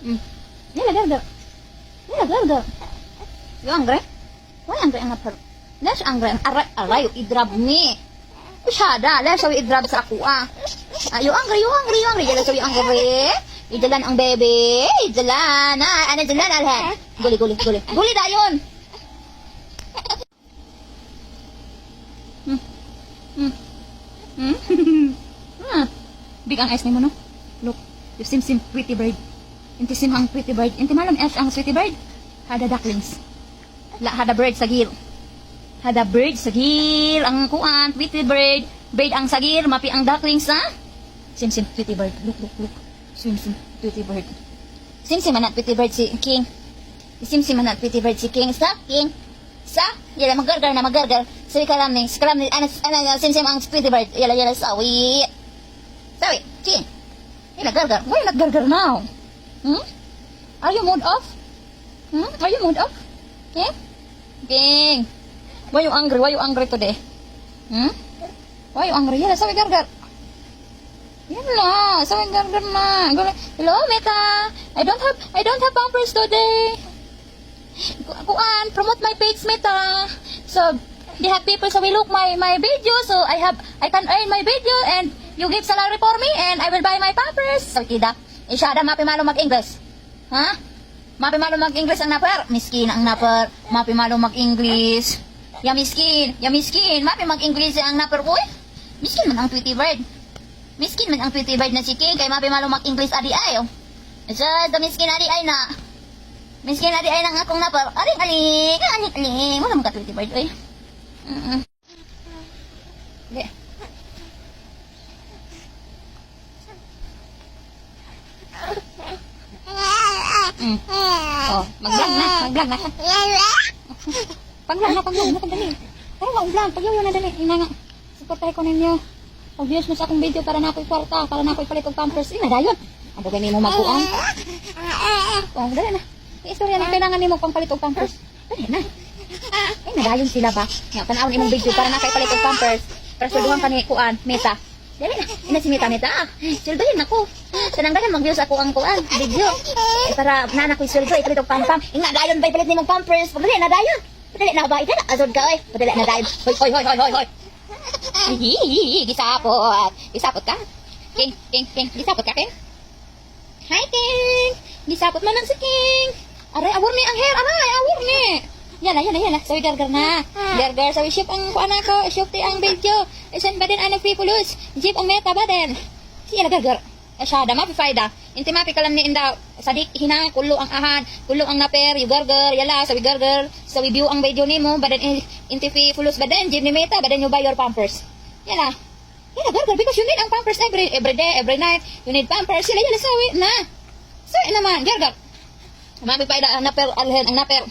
Mm. Yala gargar. Yala gargar. Yo angre. Why angre ang napar? Lash angre ang aray aray idrab ni. Usyada, lash sawi idrab sa ako ah. Ayo angre, yo angre, yo angre. Yala sawi angre. Idalan ang bebe. Idalan. Ah, ano dalan alhan. Guli, guli, guli. Guli dayon. Hmm. Hmm. Hmm. hmm. Big ang eyes ni mo, no? Look, you sim sim pretty bird. Inti sim ang pretty bird. Inti malam es ang sweetie bird. Hada ducklings. La, hada bird sa gil. Hada bird sa gil. Ang kuan, pretty bird. Bird ang sagir, mapi ang ducklings, ha? Sim sim pretty bird. Look, look, look. Sim sim pretty bird. Sim sim manat pretty bird si King. Sim sim manat pretty bird si King. Sa, King. Sa, yala magargar na magargar. Sabi ka lang ning, skram ni, ano, ano, sim sim ang pretty bird. Yala, yala, sawi. Sawi, King. Yala, gargar. Why not gargar now? Hmm? Are you mood off? Hmm? Are you mood off? King? King. Why you angry? Why you angry today? Hmm? Why you angry? Yala, sawi gargar. Yala, sawi gargar na. Hello, Meta. I don't have, I don't have pampers today. Ku- Kuan, promote my page, Meta. So, they have people so we look my my video so I have I can earn my video and you give salary for me and I will buy my pampers. So, kida. Isyada mapi malo mag-English. Ha? Mapi malo mag-English ang napar. Miskin ang napar. Mapi malo mag-English. Ya miskin, ya miskin. Mapi mag-English ang napar eh. Miskin man ang Tweety Bird. Miskin man ang Tweety Bird na si King kay mapi malo mag-English adi ay. Oh. Sa miskin adi ay na. Miskin adi ay nang akong napar. Aling aling, aling aling. Wala mo ka Tweety Bird oy. Mm. Di. Oh, mag-vlog na, mag-vlog na. Pag-vlog na, pag-vlog na, dali. Pero wag vlog, pag-vlog na dali. Ina nga, supportahin ko ninyo. Pag-views mo sa akong video para na ako'y kwarta, para na ako'y palit og pampers. Ina, dayon. Ano ganyan mo magkuang? Oh, dali na. Istorya na kailangan nimo pang palit og pampers. Dali na. Ay, nadayon sila ba? Nga, panahon imong video para na kay palit og pampers. Para sulduhan ka ni kuan, meta. Dali na. Ina si meta meta. Ah, sulduhin ako. Sanang dagan mag-views ako ang kuan, video. Eh, para na ako'y suldo, ipalit og pampam. Inga, dayon ba ipalit nimong pampers? Padali na dayon. Padali na ba? Ika na, azod ka, oy. Padali na dayon. Hoy, hoy, hoy, hoy, hoy, hoy. Hihihi, gisapot. Gisapot ka? King, king, king. Gisapot ka, king? Hi, King! Gisapot man lang si King! Aray, awur ni ang hair! Aray, awur ni! Yan na, yan na, yan na. Sabi gargar na. Gargar, sabi ship ang kuana ko. Ship ti ang video. Isan ba din ang nagpipulus? Jeep ang meta ba din? Siya na gargar. Asyada, mapifayda. Inti mapi kalam ni inda. Sadik, hina, kulo ang ahan. Kulo ang naper, yu gargar. Yala, sabi gargar. Sabi view ang video ni mo. Badan inti fi fulus ba din? Jeep ni meta. Badan you buy your pampers. Yala. Yala, gargar. Because you need ang pampers every every day, every night. You need pampers. Yala, yala, sawi. Na. Sawi naman, gargar. Mapifayda ang naper, alhen, ang naper.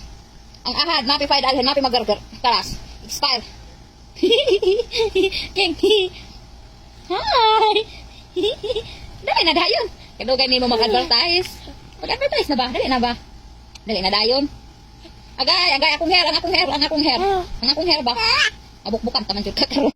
Ang ahad, mapi five alhen, mapi magargar. Karas. Expire. King. Hi. Dali na dayon. Kadugay ni mo mag-advertise. Mag-advertise na ba? Dali na ba? Dali na dayon. Agay, agay akong hair, ang akong hair, ang akong hair. Ang akong hair ba? Abuk-bukan taman jud ka karon.